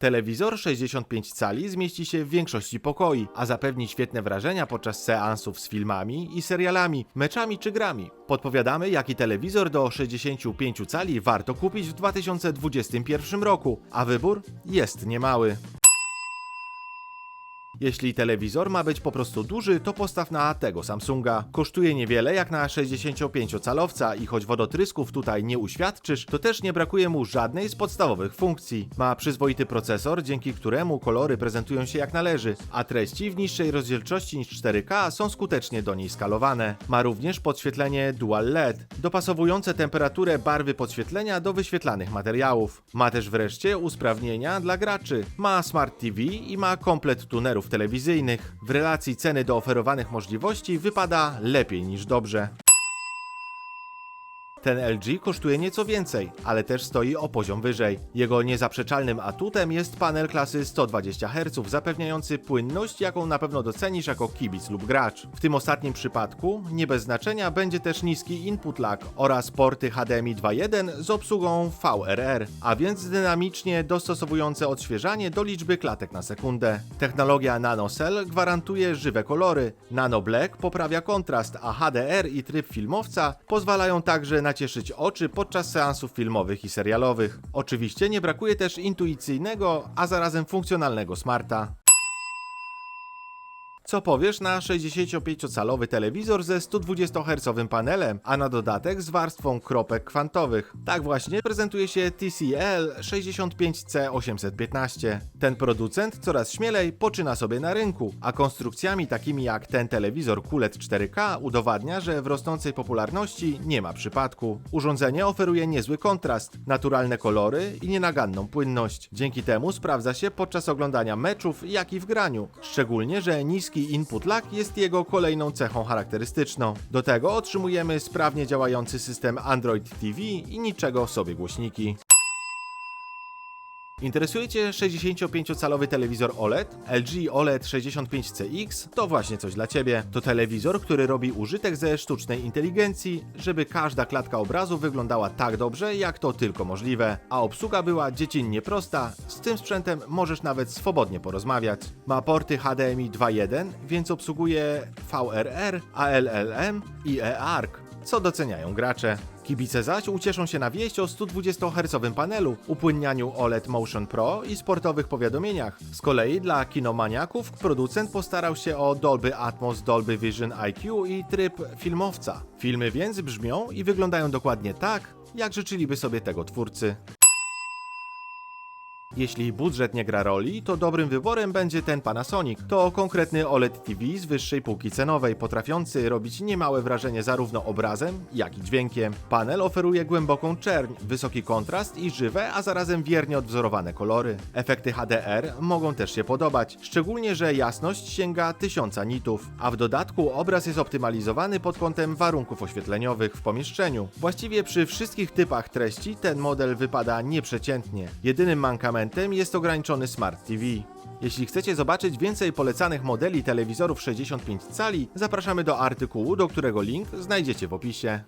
Telewizor 65 cali zmieści się w większości pokoi, a zapewni świetne wrażenia podczas seansów z filmami i serialami, meczami czy grami. Podpowiadamy, jaki telewizor do 65 cali warto kupić w 2021 roku, a wybór jest niemały. Jeśli telewizor ma być po prostu duży, to postaw na tego Samsunga. Kosztuje niewiele jak na 65-calowca i choć wodotrysków tutaj nie uświadczysz, to też nie brakuje mu żadnej z podstawowych funkcji. Ma przyzwoity procesor, dzięki któremu kolory prezentują się jak należy, a treści w niższej rozdzielczości niż 4K są skutecznie do niej skalowane. Ma również podświetlenie Dual LED, dopasowujące temperaturę barwy podświetlenia do wyświetlanych materiałów. Ma też wreszcie usprawnienia dla graczy. Ma Smart TV i ma komplet tunerów telewizyjnych. W relacji ceny do oferowanych możliwości wypada lepiej niż dobrze. Ten LG kosztuje nieco więcej, ale też stoi o poziom wyżej. Jego niezaprzeczalnym atutem jest panel klasy 120 Hz, zapewniający płynność, jaką na pewno docenisz jako kibic lub gracz. W tym ostatnim przypadku, nie bez znaczenia, będzie też niski input lag oraz porty HDMI 2.1 z obsługą VRR, a więc dynamicznie dostosowujące odświeżanie do liczby klatek na sekundę. Technologia NanoCell gwarantuje żywe kolory, Nano Black poprawia kontrast, a HDR i tryb filmowca pozwalają także nacieszyć oczy podczas seansów filmowych i serialowych. Oczywiście nie brakuje też intuicyjnego, a zarazem funkcjonalnego smarta. Co powiesz na 65-calowy telewizor ze 120 Hz panelem, a na dodatek z warstwą kropek kwantowych? Tak właśnie prezentuje się TCL 65C815. Ten producent coraz śmielej poczyna sobie na rynku, a konstrukcjami takimi jak ten telewizor QLED 4K udowadnia, że w rosnącej popularności nie ma przypadku. Urządzenie oferuje niezły kontrast, naturalne kolory i nienaganną płynność. Dzięki temu sprawdza się podczas oglądania meczów, jak i w graniu. Szczególnie, że niski input lag jest jego kolejną cechą charakterystyczną. Do tego otrzymujemy sprawnie działający system Android TV i niczego sobie głośniki. Interesuje Cię 65-calowy telewizor OLED? LG OLED 65CX to właśnie coś dla Ciebie. To telewizor, który robi użytek ze sztucznej inteligencji, żeby każda klatka obrazu wyglądała tak dobrze, jak to tylko możliwe, a obsługa była dziecinnie prosta. Z tym sprzętem możesz nawet swobodnie porozmawiać. Ma porty HDMI 2.1, więc obsługuje VRR, ALLM i eARC co doceniają gracze. Kibice zaś ucieszą się na wieść o 120 Hz panelu, upłynnianiu OLED Motion Pro i sportowych powiadomieniach. Z kolei dla kinomaniaków producent postarał się o Dolby Atmos, Dolby Vision IQ i tryb filmowca. Filmy więc brzmią i wyglądają dokładnie tak, jak życzyliby sobie tego twórcy. Jeśli budżet nie gra roli, to dobrym wyborem będzie ten Panasonic. To konkretny OLED TV z wyższej półki cenowej, potrafiący robić niemałe wrażenie zarówno obrazem, jak i dźwiękiem. Panel oferuje głęboką czerń, wysoki kontrast i żywe, a zarazem wiernie odwzorowane kolory. Efekty HDR mogą też się podobać, szczególnie, że jasność sięga 1000 nitów, a w dodatku obraz jest optymalizowany pod kątem warunków oświetleniowych w pomieszczeniu. Właściwie przy wszystkich typach treści ten model wypada nieprzeciętnie. Jedynym mankamentem jest ograniczony Smart TV. Jeśli chcecie zobaczyć więcej polecanych modeli telewizorów 65 cali, zapraszamy do artykułu, do którego link znajdziecie w opisie.